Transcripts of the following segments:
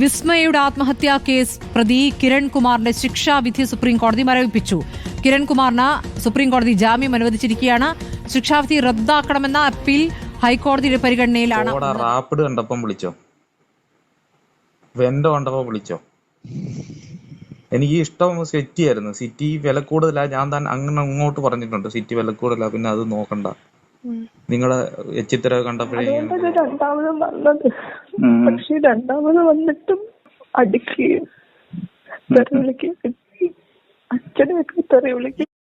വിസ്മയയുടെ ആത്മഹത്യാ കേസ് പ്രതി കിരൺകുമാറിന്റെ ശിക്ഷാവിധി സുപ്രീംകോടതി മരവിപ്പിച്ചു. കിരൺകുമാറിന് സുപ്രീം കോടതി ജാമ്യം അനുവദിച്ചിരിക്കുകയാണ്. ശിക്ഷാവിധി റദ്ദാക്കണമെന്ന അപ്പീൽ ഹൈക്കോടതിയുടെ പരിഗണനയിലാണ്. റാപ്പിഡ് കണ്ടപ്പം വിളിച്ചോ? വെന്റോ കണ്ടപ്പോ വിളിച്ചോ? എനിക്ക് ഇഷ്ടം സിറ്റി ആയിരുന്നു. സിറ്റി വില കൂടുതലാ. ഞാൻ അങ്ങനെ അങ്ങോട്ട് പറഞ്ഞിട്ടുണ്ട്. സിറ്റി വില കൂടുതലാ. പിന്നെ അത് നോക്കണ്ട. നിങ്ങളെ ചിത്ര കണ്ടപ്പോഴേ രണ്ടാമത് വന്നത്. പക്ഷെ രണ്ടാമത് വന്നിട്ടും അടിക്കുകയും തെറി വിളിക്കുകയും അച്ഛനെയൊക്കെ തെറി വിളിക്കുകയും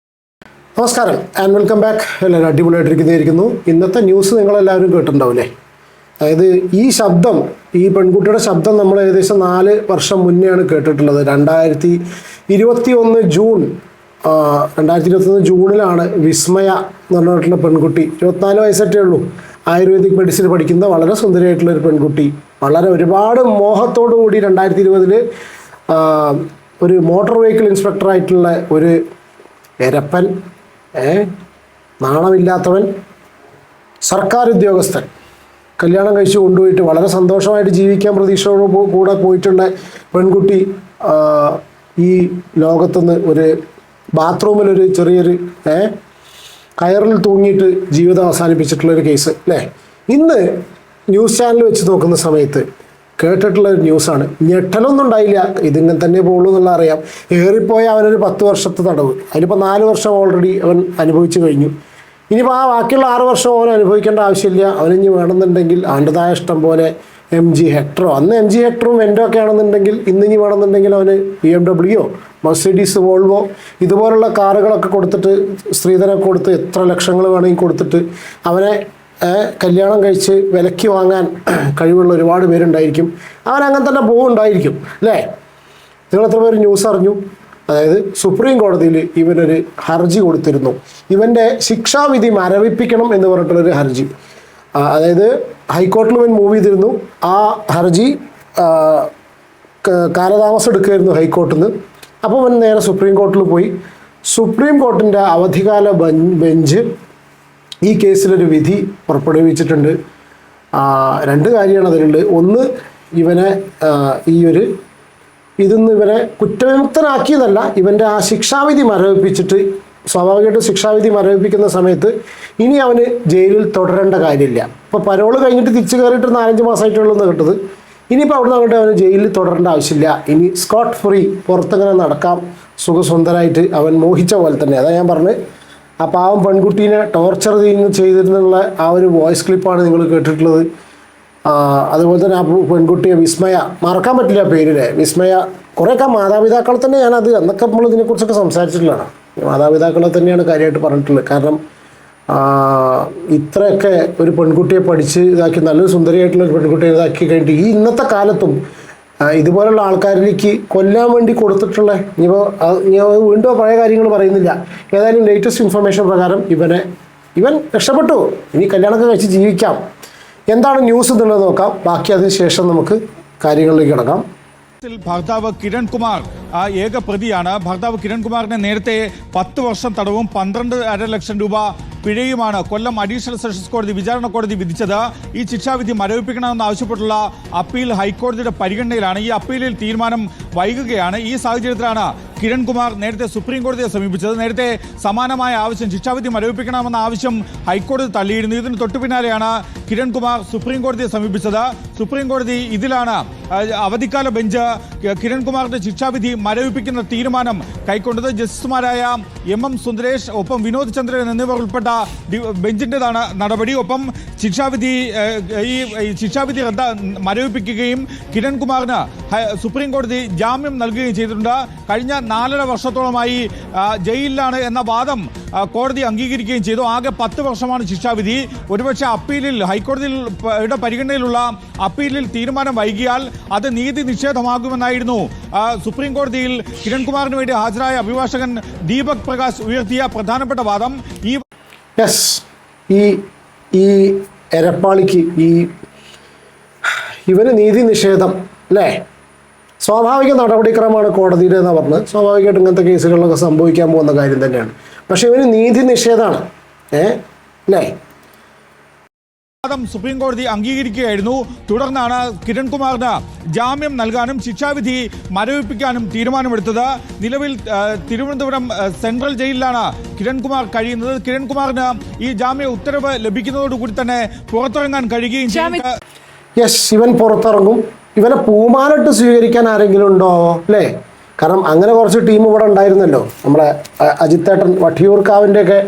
നമസ്കാരം ആൻഡ് വെൽക്കം ബാക്ക് എല്ലാവരും അടിപൊളിയായിട്ടിരിക്കുന്നതായിരിക്കുന്നു. ഇന്നത്തെ ന്യൂസ് നിങ്ങളെല്ലാവരും കേട്ടിട്ടുണ്ടാവില്ലേ? അതായത് ഈ ശബ്ദം ഈ പെൺകുട്ടിയുടെ ശബ്ദം നമ്മൾ ഏകദേശം നാല് വർഷം മുന്നെയാണ് കേട്ടിട്ടുള്ളത്. രണ്ടായിരത്തി ഇരുപത്തി ഒന്ന് ജൂൺ രണ്ടായിരത്തി ഇരുപത്തൊന്ന് ജൂണിലാണ് വിസ്മയ എന്ന് പറഞ്ഞിട്ടുള്ള പെൺകുട്ടി ഇരുപത്തിനാല് വയസ്സറ്റേ ഉള്ളൂ. ആയുർവേദിക് മെഡിസിൻ പഠിക്കുന്ന വളരെ സുന്ദരിയായിട്ടുള്ള ഒരു പെൺകുട്ടി. വളരെ ഒരുപാട് മോഹത്തോടു കൂടി രണ്ടായിരത്തി ഇരുപതിൽ ഒരു മോട്ടോർ വെഹിക്കിൾ ഇൻസ്പെക്ടറായിട്ടുള്ള ഒരു എരപ്പൻ നാണമില്ലാത്തവൻ സർക്കാർ ഉദ്യോഗസ്ഥൻ. കല്യാണം കഴിച്ച് കൊണ്ടുപോയിട്ട് വളരെ സന്തോഷമായിട്ട് ജീവിക്കാൻ പ്രതീക്ഷയോട് കൂടെ പോയിട്ടുള്ള പെൺകുട്ടി ഈ ലോകത്തുനിന്ന് ഒരു ബാത്റൂമിലൊരു ചെറിയൊരു ഏ കയറിൽ തൂങ്ങിയിട്ട് ജീവിതം അവസാനിപ്പിച്ചിട്ടുള്ള ഒരു കേസ് അല്ലേ ഇന്ന് ന്യൂസ് ചാനൽ വെച്ച് നോക്കുന്ന സമയത്ത് കേട്ടിട്ടുള്ള ഒരു ന്യൂസാണ്. ഞെട്ടലൊന്നും ഉണ്ടായില്ല. ഇതിങ്ങനെ തന്നെ പോകുള്ളൂ എന്നുള്ള അറിയാം. ഏറിപ്പോയ അവനൊരു പത്ത് വർഷത്തെ തടവ്. അതിലിപ്പോൾ നാല് വർഷം ഓൾറെഡി അവൻ അനുഭവിച്ചു കഴിഞ്ഞു. ഇനിയിപ്പോൾ ആ ബാക്കിയുള്ള ആറ് വർഷം അവൻ അനുഭവിക്കേണ്ട ആവശ്യമില്ല. അവനിഞ്ഞ് വേണമെന്നുണ്ടെങ്കിൽ അവന്റെതായ ഇഷ്ടം പോലെ എം ജി ഹെക്ടറോ അന്ന് എം ജി ഹെക്ടറും വെൻഡോ ഒക്കെ ആണെന്നുണ്ടെങ്കിൽ ഇന്നിനി വേണമെന്നുണ്ടെങ്കിൽ അവന് ബി എം ഡബ്ല്യുയോ മെർസിഡീസ് വോൾവോ ഇതുപോലുള്ള കാറുകളൊക്കെ കൊടുത്തിട്ട് സ്ത്രീധനം കൊടുത്ത് എത്ര ലക്ഷങ്ങൾ വേണമെങ്കിൽ കൊടുത്തിട്ട് അവനെ കല്യാണം കഴിച്ച് വിലയ്ക്ക് വാങ്ങാൻ കഴിവുള്ള ഒരുപാട് പേരുണ്ടായിരിക്കും. അവൻ അങ്ങനെ തന്നെ പോകുന്നുണ്ടായിരിക്കും അല്ലേ? നിങ്ങൾ എത്ര പേര് ന്യൂസ് അറിഞ്ഞു? അതായത് സുപ്രീം കോടതിയിൽ ഇവനൊരു ഹർജി കൊടുത്തിരുന്നു. ഇവന്റെ ശിക്ഷാവിധി മരവിപ്പിക്കണം എന്ന് പറഞ്ഞിട്ടുള്ളൊരു ഹർജി. അതായത് ഹൈക്കോർട്ടിൽ ഇവൻ മൂവ് ചെയ്തിരുന്നു. ആ ഹർജി കാലതാമസം എടുക്കുമായിരുന്നു ഹൈക്കോർട്ടിൽ നിന്ന് അപ്പോൾ അവൻ നേരെ സുപ്രീം കോർട്ടിൽ പോയി. സുപ്രീം കോർട്ടിന്റെ അവധികാല ബെഞ്ച് ഈ കേസിലൊരു വിധി പുറപ്പെടുവിച്ചിട്ടുണ്ട്. രണ്ട് കാര്യമാണ് അതിലുള്ളത്. ഒന്ന് ഇവനെ ഈ ഒരു ഇതിന്ന് ഇവനെ കുറ്റവിമുക്തനാക്കിയതല്ല ഇവന്റെ ആ ശിക്ഷാവിധി മരവിപ്പിച്ചിട്ട് സ്വാഭാവികമായിട്ടും ശിക്ഷാവിധി മരവിപ്പിക്കുന്ന സമയത്ത് ഇനി അവന് ജയിലിൽ തുടരേണ്ട കാര്യമില്ല. ഇപ്പോൾ പരോൾ കഴിഞ്ഞിട്ട് തിരിച്ചു കയറിയിട്ട് നാലഞ്ച് മാസമായിട്ടുള്ളൂ കിട്ടത്. ഇനിയിപ്പോൾ അവിടുന്ന് അങ്ങോട്ട് അവന് ജയിലിൽ തുടരേണ്ട ആവശ്യമില്ല. ഇനി സ്കോട്ട് ഫ്രീ പുറത്തങ്ങനെ നടക്കാം. സുഖസുന്ദരായിട്ട് അവൻ മോഹിച്ച പോലെ തന്നെ. അതാ ഞാൻ പറഞ്ഞത്. ആ പാവം പെൺകുട്ടീനെ ടോർച്ചർ ചെയ്യുന്ന ചെയ്തിരുന്നുള്ള ആ ഒരു വോയിസ് ക്ലിപ്പാണ് നിങ്ങൾ കേട്ടിട്ടുള്ളത്. അതുപോലെ തന്നെ ആ പെൺകുട്ടിയെ വിസ്മയ മറക്കാൻ പറ്റില്ല പേരിനെ. വിസ്മയ കുറേയൊക്കെ മാതാപിതാക്കളെ തന്നെ ഞാനത് അന്നൊക്കെ നമ്മൾ ഇതിനെക്കുറിച്ചൊക്കെ സംസാരിച്ചിട്ടുള്ളതാണ്. മാതാപിതാക്കളെ തന്നെയാണ് കാര്യമായിട്ട് പറഞ്ഞിട്ടുള്ളത്. കാരണം ഇത്രയൊക്കെ ഒരു പെൺകുട്ടിയെ പഠിച്ച് ഇതാക്കി നല്ലൊരു സുന്ദരിയായിട്ടുള്ള ഒരു പെൺകുട്ടിയെ ഇതാക്കി കഴിഞ്ഞിട്ട് ഈ ഇന്നത്തെ കാലത്തും ഇതുപോലുള്ള ആൾക്കാരിലേക്ക് കൊല്ലാൻ വേണ്ടി കൊടുത്തിട്ടുള്ള ഇനിയിപ്പോൾ ഞാൻ വീണ്ടും പഴയ കാര്യങ്ങൾ പറയുന്നില്ല. ഏതായാലും ലേറ്റസ്റ്റ് ഇൻഫർമേഷൻ പ്രകാരം ഇവനെ ഇവൻ രക്ഷപ്പെട്ടു. ഇനി കല്യാണമൊക്കെ കഴിച്ച് ജീവിക്കാം. എന്താണ് ന്യൂസ് എന്നുള്ളത് നോക്കാം. ബാക്കി അതിന് ശേഷം നമുക്ക് കാര്യങ്ങളിലേക്ക് കിടക്കാം. ഭർത്താവ് കിരൺ കുമാർ ആ ഏക പ്രതിയാണ്. ഭർത്താവ് കിരൺ കുമാറിനെ നേരത്തെ പത്ത് വർഷം തടവും പന്ത്രണ്ട് അര ലക്ഷം രൂപ പിഴയുമാണ് കൊല്ലം അഡീഷണൽ സെഷൻസ് കോടതി വിചാരണ കോടതി വിധിച്ചത്. ഈ ശിക്ഷാവിധി മരവിപ്പിക്കണമെന്ന് ആവശ്യപ്പെട്ടുള്ള അപ്പീൽ ഹൈക്കോടതിയുടെ പരിഗണനയിലാണ്. ഈ അപ്പീലിൽ തീരുമാനം വൈകുകയാണ്. ഈ സാഹചര്യത്തിലാണ് കിരൺകുമാർ നേരത്തെ സുപ്രീം കോടതിയെ സമീപിച്ചത്. നേരത്തെ സമാനമായ ആവശ്യം ശിക്ഷാവിധി മരവിപ്പിക്കണമെന്ന ആവശ്യം ഹൈക്കോടതി തള്ളിയിരുന്നു. ഇതിന് തൊട്ടു പിന്നാലെയാണ് കിരൺകുമാർ സുപ്രീം കോടതിയെ സമീപിച്ചത്. സുപ്രീം കോടതി ഇതിലാണ് അവധിക്കാല ബെഞ്ച് കിരൺകുമാറിന്റെ ശിക്ഷാവിധി മരവിപ്പിക്കുന്ന തീരുമാനം കൈക്കൊണ്ടത്. ജസ്റ്റിസുമാരായ എം എം സുന്ദരേഷ് ഒപ്പം വിനോദ് ചന്ദ്രൻ എന്നിവർ ഉൾപ്പെട്ട ബെഞ്ചിന്റെതാണ് നടപടി. ഒപ്പം ശിക്ഷാവിധി ഈ ശിക്ഷാവിധി റദ്ദ മരവിപ്പിക്കുകയും കിരൺകുമാറിന് സുപ്രീം കോടതി ജാമ്യം നൽകുകയും ചെയ്തിട്ടുണ്ട്. കഴിഞ്ഞ നാലര വർഷത്തോളമായി ജയിലിലാണ് എന്ന വാദം കോടതി അംഗീകരിക്കുകയും ചെയ്തു. ആകെ പത്ത് വർഷമാണ് ശിക്ഷാവിധി. ഒരുപക്ഷെ അപ്പീലിൽ ഹൈക്കോടതിയുടെ പരിഗണനയിലുള്ള അപ്പീലിൽ തീരുമാനം വൈകിയാൽ അത് നീതി നിഷേധമാകുമെന്നായിരുന്നു. സുപ്രീം കോടതിയിൽ കിരൺകുമാറിന് വേണ്ടി ഹാജരായ അഭിഭാഷകൻ ദീപക് പ്രകാശ് ഉയർത്തിയ പ്രധാനപ്പെട്ട വാദം ഈ യെസ് ഈ ഈ എരപ്പാളിക്ക് ഈ ഇവന് നീതി നിഷേധം അല്ലേ? സ്വാഭാവിക നടപടിക്രമമാണ് കോടതിയുടെ എന്ന് പറഞ്ഞത്. സ്വാഭാവികമായിട്ടും ഇങ്ങനത്തെ കേസുകളിലൊക്കെ സംഭവിക്കാൻ പോകുന്ന കാര്യം തന്നെയാണ്. പക്ഷെ ഇവന് നീതി നിഷേധമാണ് ഏ? അല്ലേ? വാദം സുപ്രീം കോടതി അംഗീകരിക്കുകയായിരുന്നു. തുടർന്നാണ് കിരൺകുമാറിന് ജാമ്യം നൽകാനും ശിക്ഷാവിധി മരവിപ്പിക്കാനും തീരുമാനമെടുത്തത്. നിലവിൽ തിരുവനന്തപുരം സെൻട്രൽ ജയിലിലാണ് കിരൺകുമാർ കഴിയുന്നത്. കിരൺകുമാറിന് ഈ ജാമ്യ ഉത്തരവ് ലഭിക്കുന്നതോടുകൂടി തന്നെ പുറത്തിറങ്ങാൻ കഴിയുകയും യെസ് ഇവൻ പുറത്തിറങ്ങും. ഇവനെ പൂമാലിട്ട് സ്വീകരിക്കാൻ ആരെങ്കിലും ഉണ്ടോ? അല്ലേ? കാരണം അങ്ങനെ കുറച്ച് ടീം ഇവിടെ ഉണ്ടായിരുന്നല്ലോ. നമ്മുടെ അജിത്തേട്ടൻ വട്ടിയൂർക്കാവിന്റെയൊക്കെ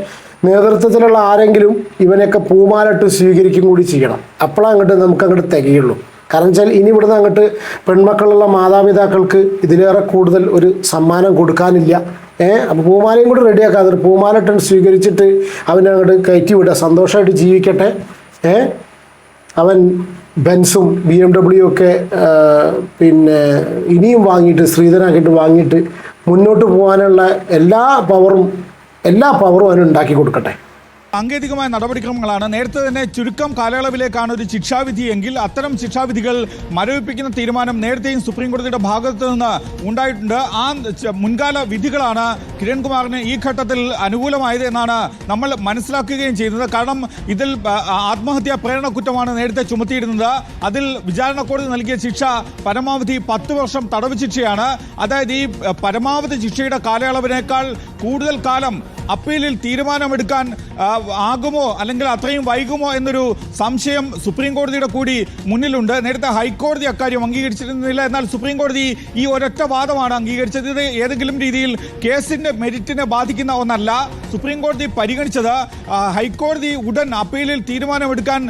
നേതൃത്വത്തിലുള്ള ആരെങ്കിലും ഇവനെയൊക്കെ പൂമാലിട്ട് സ്വീകരിക്കും കൂടി ചെയ്യണം. അപ്പോഴാണ് അങ്ങോട്ട് നമുക്ക് അങ്ങോട്ട് തികയുള്ളൂ. കാരണം വെച്ചാൽ ഇനി ഇവിടുന്ന് അങ്ങോട്ട് പെൺമക്കളുള്ള മാതാപിതാക്കൾക്ക് ഇതിലേറെ കൂടുതൽ ഒരു സമ്മാനം കൊടുക്കാനില്ല. ഏഹ് അപ്പോൾ പൂമാലയും കൂടി റെഡിയാക്കാതെ പൂമാലിട്ട് സ്വീകരിച്ചിട്ട് അവനെ അങ്ങോട്ട് കയറ്റി വിടുക. സന്തോഷമായിട്ട് ജീവിക്കട്ടെ. ഏഹ് അവൻ ബെൻസും ബി എം ഡബ്ല്യു ഒക്കെ പിന്നെ ഇനിയും വാങ്ങിയിട്ട് ശ്രീധനാക്കിയിട്ട് വാങ്ങിയിട്ട് മുന്നോട്ട് പോകാനുള്ള എല്ലാ പവറും എല്ലാ പവറും അവന് ഉണ്ടാക്കി കൊടുക്കട്ടെ. സാങ്കേതികമായ നടപടിക്രമങ്ങളാണ്. നേരത്തെ തന്നെ ചുരുക്കം കാലയളവിലേക്കാണ് ഒരു ശിക്ഷാവിധി എങ്കിൽ അത്തരം ശിക്ഷാവിധികൾ മരവിപ്പിക്കുന്ന തീരുമാനം നേരത്തെയും സുപ്രീം കോടതിയുടെ ഭാഗത്തു നിന്ന് ഉണ്ടായിട്ടുണ്ട്. ആ മുൻകാല വിധികളാണ് കിരൺകുമാറിന് ഈ ഘട്ടത്തിൽ അനുകൂലമായത് എന്നാണ് നമ്മൾ മനസ്സിലാക്കുകയും ചെയ്യുന്നത്. കാരണം ഇതിൽ ആത്മഹത്യാ പ്രേരണ കുറ്റമാണ് നേരത്തെ ചുമത്തിയിരുന്നത്. അതിൽ വിചാരണ കോടതി നൽകിയ ശിക്ഷ പരമാവധി പത്ത് വർഷം തടവ് ശിക്ഷയാണ്. അതായത് ഈ പരമാവധി ശിക്ഷയുടെ കാലയളവിനേക്കാൾ കൂടുതൽ കാലം അപ്പീലിൽ തീരുമാനമെടുക്കാൻ ആകുമോ അല്ലെങ്കിൽ അത്രയും വൈകുമോ എന്നൊരു സംശയം സുപ്രീം കോടതിയുടെ കൂടി മുന്നിലുണ്ട്. നേരത്തെ ഹൈക്കോടതി അക്കാര്യം അംഗീകരിച്ചിരുന്നില്ല. എന്നാൽ സുപ്രീം കോടതി ഈ ഒരൊറ്റ വാദമാണ് അംഗീകരിച്ചത്. ഇത് ഏതെങ്കിലും രീതിയിൽ കേസിന്റെ മെരിറ്റിനെ ബാധിക്കുന്ന ഒന്നല്ല. സുപ്രീം കോടതി പരിഗണിച്ചത്. ഹൈക്കോടതി ഉടൻ അപ്പീലിൽ തീരുമാനമെടുക്കാൻ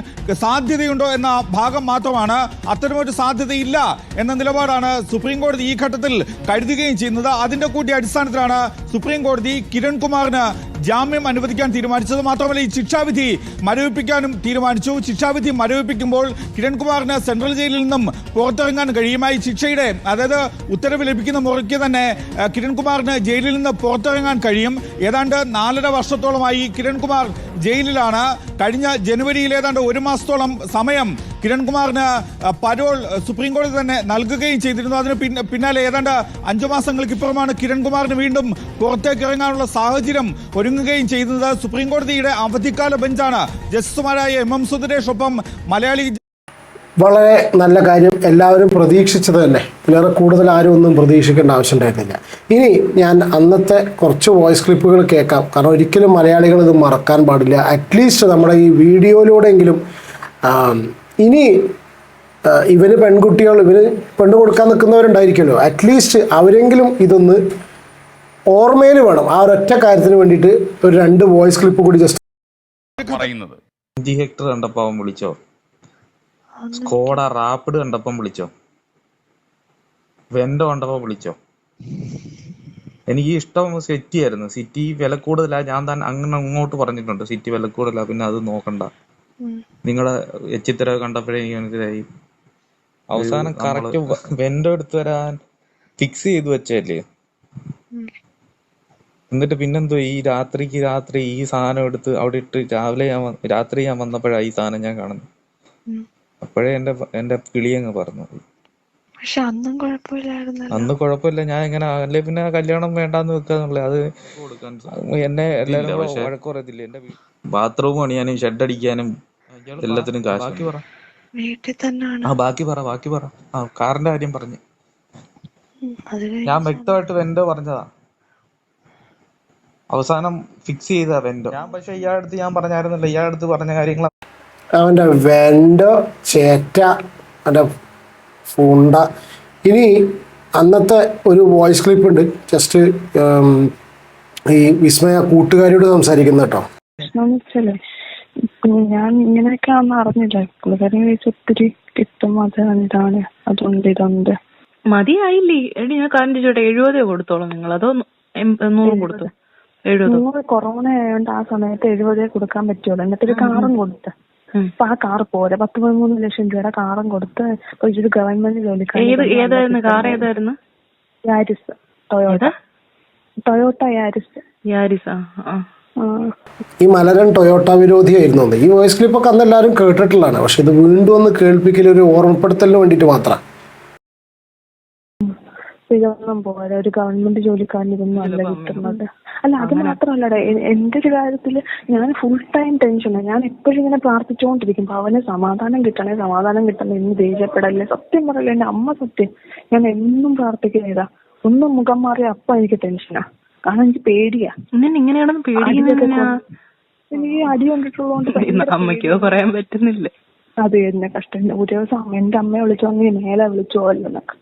സാധ്യതയുണ്ടോ എന്ന ഭാഗം മാത്രമാണ്. അത്തരമൊരു സാധ്യതയില്ല എന്ന നിലപാടാണ് സുപ്രീം കോടതി ഈ ഘട്ടത്തിൽ കരുതുകയും ചെയ്യുന്നത്. അതിന്റെ കൂടി അടിസ്ഥാനത്തിലാണ് സുപ്രീം കോടതി കിരൺകുമാറിന് ജാമ്യം അനുവദിക്കാൻ തീരുമാനിച്ചത് മാത്രമല്ല ഈ ശിക്ഷാവിധി മരവിപ്പിക്കാനും തീരുമാനിച്ചു. ശിക്ഷാവിധി മരവിപ്പിക്കുമ്പോൾ കിരൺകുമാറിന് സെൻട്രൽ ജയിലിൽ നിന്നും പുറത്തിറങ്ങാൻ കഴിയുമായി ശിക്ഷയുടെ അതായത് ഉത്തരവ് ലഭിക്കുന്ന മുറയ്ക്ക് തന്നെ കിരൺകുമാറിന് ജയിലിൽ നിന്ന് പുറത്തിറങ്ങാൻ കഴിയും. ഏതാണ്ട് നാലര വർഷത്തോളമായി കിരൺകുമാർ ജയിലിലാണ്. കഴിഞ്ഞ ജനുവരിയിൽ ഏതാണ്ട് ഒരു മാസത്തോളം സമയം കിരൺകുമാറിന് പരോൾ സുപ്രീം കോടതി തന്നെ നൽകുകയും ചെയ്തിരുന്നു. അതിന് പിന്ന- പിന്നാലെ ഏതാണ്ട് അഞ്ചു മാസങ്ങൾക്ക് ഇപ്പുറമാണ് കിരൺകുമാറിന് വീണ്ടും പുറത്തേക്ക് ഇറങ്ങാനുള്ള സാഹചര്യം ഒരുങ്ങുകയും ചെയ്യുന്നത് സുപ്രീം കോടതിയുടെ അവധിക്കാല ബെഞ്ചാണ്. ജസ്റ്റിസുമാരായ എം എം സുധരേഷ് ഒപ്പം മലയാളി വളരെ നല്ല കാര്യം എല്ലാവരും പ്രതീക്ഷിച്ചത് തന്നെ. വേറെ കൂടുതൽ ആരും ഒന്നും പ്രതീക്ഷിക്കേണ്ട ആവശ്യമുണ്ടായിരുന്നില്ല. ഇനി ഞാൻ അന്നത്തെ കുറച്ച് വോയിസ് ക്ലിപ്പുകൾ കേൾക്കാം. കാരണം ഒരിക്കലും മലയാളികൾ ഇത് മറക്കാൻ പാടില്ല. അറ്റ്ലീസ്റ്റ് നമ്മുടെ ഈ വീഡിയോയിലൂടെയെങ്കിലും ഇനി ഇവന് പെൺകുട്ടികൾ ഇവന് പെണ്ണ് കൊടുക്കാൻ നിൽക്കുന്നവരുണ്ടായിരിക്കുമല്ലോ. അറ്റ്ലീസ്റ്റ് അവരെങ്കിലും ഇതൊന്ന് ഓർമ്മയിൽ വേണം. ആ ഒരൊറ്റ കാര്യത്തിന് വേണ്ടിയിട്ട് ഒരു രണ്ട് വോയിസ് ക്ലിപ്പ് കൂടി ജസ്റ്റ് പറയുന്നത്. അഞ്ച് ഹെക്ടർ കണ്ടപ്പോ അവൻ വിളിച്ചോ? സ്കോഡ റാപ്പിഡ് കണ്ടപ്പം വിളിച്ചോ? വെൻഡോ കണ്ടപ്പോ വിളിച്ചോ? എനിക്ക് ഇഷ്ടം സിറ്റി ആയിരുന്നു. സിറ്റി വില കൂടുതലാ. ഞാൻ താൻ അങ്ങനെ അങ്ങോട്ട് പറഞ്ഞിട്ടുണ്ട്. സിറ്റി വില കൂടുതലാ. പിന്നെ അത് നോക്കണ്ട. നിങ്ങളെ ചിത്ര കണ്ടപ്പോഴേ എനിക്ക് മനസ്സിലായി. അവസാനം കറക്റ്റ് വെൻഡോ എടുത്തു വരാൻ ഫിക്സ് ചെയ്ത് വെച്ചല്ലേ എന്നിട്ട് പിന്നെന്തോ ഈ രാത്രിക്ക് രാത്രി ഈ സാധനം എടുത്ത് അവിടെ ഇട്ട് രാവിലെ ഞാൻ വന്ന് രാത്രി ഞാൻ വന്നപ്പോഴാ ഈ സാധനം ഞാൻ കാണുന്നു അപ്പോഴേ എന്റെ എന്റെ കിളിയങ്ങ് പറഞ്ഞു പക്ഷെ അന്നും കുഴപ്പമില്ലായിരുന്നു അന്ന് കുഴപ്പമില്ല. ഞാൻ ഇങ്ങനെ അല്ലെ പിന്നെ കല്യാണം വേണ്ടാന്ന് വെക്കാന്നുള്ളത് അത് എന്നെ എല്ലാരും കൂടെ വഴക്ക് പറയത്തില്ല? എന്റെ ബാത്റൂം പണിയാനും ഷെഡ് അടിക്കാനും എല്ലാത്തിനും കാശ് ബാക്കി പറ. വീട്ടിൽ തന്നെയാണ് ആ ബാക്കി പറ ബാക്കി പറ. ആ കാറിന്റെ കാര്യം പറഞ്ഞു. ഞാൻ വ്യക്തമായിട്ട് വെൻഡോ പറഞ്ഞതാ. അവസാനം ഫിക്സ് ചെയ്ത വെൻഡോ. ഞാൻ പക്ഷെ ഇയാളടുത്ത് ഞാൻ പറഞ്ഞായിരുന്നല്ലോ ഇയാളടുത്ത് പറഞ്ഞ കാര്യങ്ങൾ അവന്റെ വെൻഡോ ചേറ്റ അവന്റെ ഫുണ്ട ഇനി അന്നത്തെ ഒരു വോയിസ് ക്ലിപ്പ് ഉണ്ട് ജസ്റ്റ് ഈ വിസ്മയ കൂട്ടുകാരിയോട് സംസാരിക്കുന്ന കേട്ടോ. ഞാൻ ഇങ്ങനെയൊക്കെ ആണെന്ന് അറിഞ്ഞില്ല. പുള്ളിക്കാരൻ ചോദിച്ച ഒത്തിരി കിട്ടും അത് എന്താണ് അതുണ്ട് ഇതുണ്ട്. മതിയായില്ലേ? എടി ഞാൻ കാര്യം ചോട്ടെ എഴുപതേ കൊടുത്തോളൂ നിങ്ങൾ. അതോ നൂറ് കൊടുത്തു? നിങ്ങൾ കൊറോണ ആയതുകൊണ്ട് ആ സമയത്ത് എഴുപതേ കൊടുക്കാൻ പറ്റുള്ളൂ. എന്നിട്ട് ഒരു കാറും കൊടുത്ത്. അപ്പൊ ആ കാർ പോരെ. പത്ത് പതിമൂന്ന് ലക്ഷം രൂപയുടെ കാറും കൊടുത്ത് ഒരു ഗവൺമെന്റ് കാർ ഏതായിരുന്നു? Yaris. Toyota. Toyota Yaris. Yaris. ആ. ഈ മലരൻ ടൊയോട്ട വിരോധിയായിരുന്നു അന്ന്. ഈ വോയിസ് ക്ലിപ്പൊക്കെ അന്ന് എല്ലാവരും കേട്ടിട്ടുള്ളതാണ്. പക്ഷെ ഇത് വീണ്ടും ഒന്ന് കേൾപ്പിക്കൽ ഒരു ഓർമ്മപ്പെടുത്തലിന് വേണ്ടിയിട്ട് മാത്രം. ഇതൊന്നും പോരാ. ഒരു ഗവൺമെന്റ് ജോലിക്കാരനിതൊന്നും അല്ല കിട്ടുന്നത്. അല്ല അത് മാത്രമല്ലടേ. എ- എന്റെ ഒരു കാര്യത്തിൽ ഞാൻ ഫുൾ ടൈം ടെൻഷനാണ് ഞാൻ എപ്പോഴും ഇങ്ങനെ പ്രാർത്ഥിച്ചുകൊണ്ടിരിക്കും. അവന് സമാധാനം കിട്ടണേ സമാധാനം കിട്ടണേ. എന്ന് ദേഷ്യപ്പെടല്ലേ? സത്യം പറയല്ലേ? എന്റെ അമ്മ സത്യം. ഞാൻ എന്നും പ്രാർത്ഥിക്കുന്നതാ. ഒന്നും മുഖം മാറിയ അപ്പ എനിക്ക് ടെൻഷനാ കാരണം എനിക്ക് പേടിയാ. ഇങ്ങനെ ഇങ്ങനെയാണെന്ന് പേടിക്കുന്ന എനിക്ക് അടി കൊണ്ടിട്ടുള്ളതുകൊണ്ട് ഭയങ്കര അമ്മയ്ക്കോ പറയാൻ പറ്റുന്നില്ല? അത് എന്നെ കഷ്ടം. ഒരു ദിവസം അമ്മ എന്റെ അമ്മയെ വിളിച്ചോ നീ മേലെ വിളിച്ചോ എന്നൊക്കെ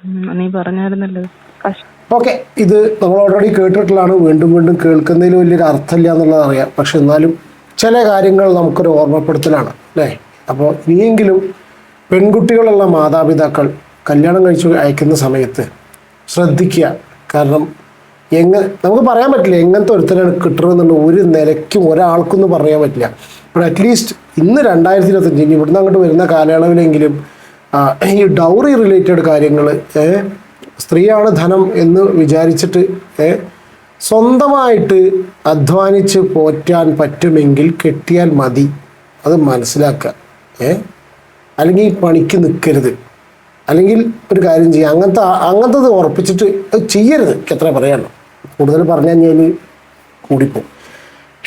ഉം, നീ പറഞ്ഞായിരുന്നല്ലോ. കഷ്ടം. ഓക്കെ ഇത് നമ്മൾ ഓൾറെഡി കേട്ടിട്ടുള്ളതാണ്. വീണ്ടും വീണ്ടും കേൾക്കുന്നതിൽ വലിയൊരു അർത്ഥമില്ല എന്നുള്ളത് അറിയാം. പക്ഷെ എന്നാലും ചില കാര്യങ്ങൾ നമുക്കൊരു ഓർമ്മപ്പെടുത്തലാണ് അല്ലേ? അപ്പോൾ ഇനിയെങ്കിലും പെൺകുട്ടികളുള്ള മാതാപിതാക്കൾ കല്യാണം കഴിച്ച് അയക്കുന്ന സമയത്ത് ശ്രദ്ധിക്കുക. കാരണം എങ്ങനെ നമുക്ക് പറയാൻ പറ്റില്ല എങ്ങനത്തെ ഒരുത്തരാണ് കിട്ടണമെന്നുള്ള ഒരു നിലയ്ക്കും ഒരാൾക്കൊന്നും പറയാൻ പറ്റില്ല. അപ്പോൾ അറ്റ്ലീസ്റ്റ് ഇന്ന് രണ്ടായിരത്തി ഇരുപത്തഞ്ച് ഇനി ഇവിടുന്ന് അങ്ങോട്ട് വരുന്ന കാലയളവിലെങ്കിലും ഈ ഡൗറി റിലേറ്റഡ് കാര്യങ്ങൾ സ്ത്രീയാണ് ധനം എന്ന് വിചാരിച്ചിട്ട് സ്വന്തമായിട്ട് അധ്വാനിച്ച് പോറ്റാൻ പറ്റുമെങ്കിൽ കെട്ടിയാൽ മതി. അത് മനസ്സിലാക്കുക ഏ. അല്ലെങ്കിൽ പണിക്ക് നിൽക്കരുത് അല്ലെങ്കിൽ ഒരു കാര്യം ചെയ്യുക അങ്ങനത്തെ അങ്ങനത്തത് ഉറപ്പിച്ചിട്ട് ചെയ്യരുത്. എത്ര പറയാനുള്ളൂ. കൂടുതൽ പറഞ്ഞു കഴിഞ്ഞാൽ കൂടിപ്പോവും.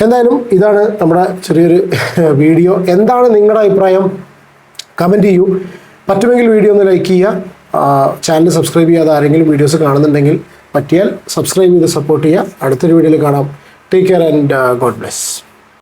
എന്തായാലും ഇതാണ് നമ്മുടെ ചെറിയൊരു വീഡിയോ. എന്താണ് നിങ്ങളുടെ അഭിപ്രായം? കമന്റ് ചെയ്യൂ. പറ്റുമെങ്കിൽ വീഡിയോ ഒന്ന് ലൈക്ക് ചെയ്യുക. ചാനൽ സബ്സ്ക്രൈബ് ചെയ്യാതെ ആരെങ്കിലും വീഡിയോസ് കാണുന്നുണ്ടെങ്കിൽ പറ്റിയാൽ സബ്സ്ക്രൈബ് ചെയ്ത് സപ്പോർട്ട് ചെയ്യുക. അടുത്തൊരു വീഡിയോയിൽ കാണാം. Take care and God bless.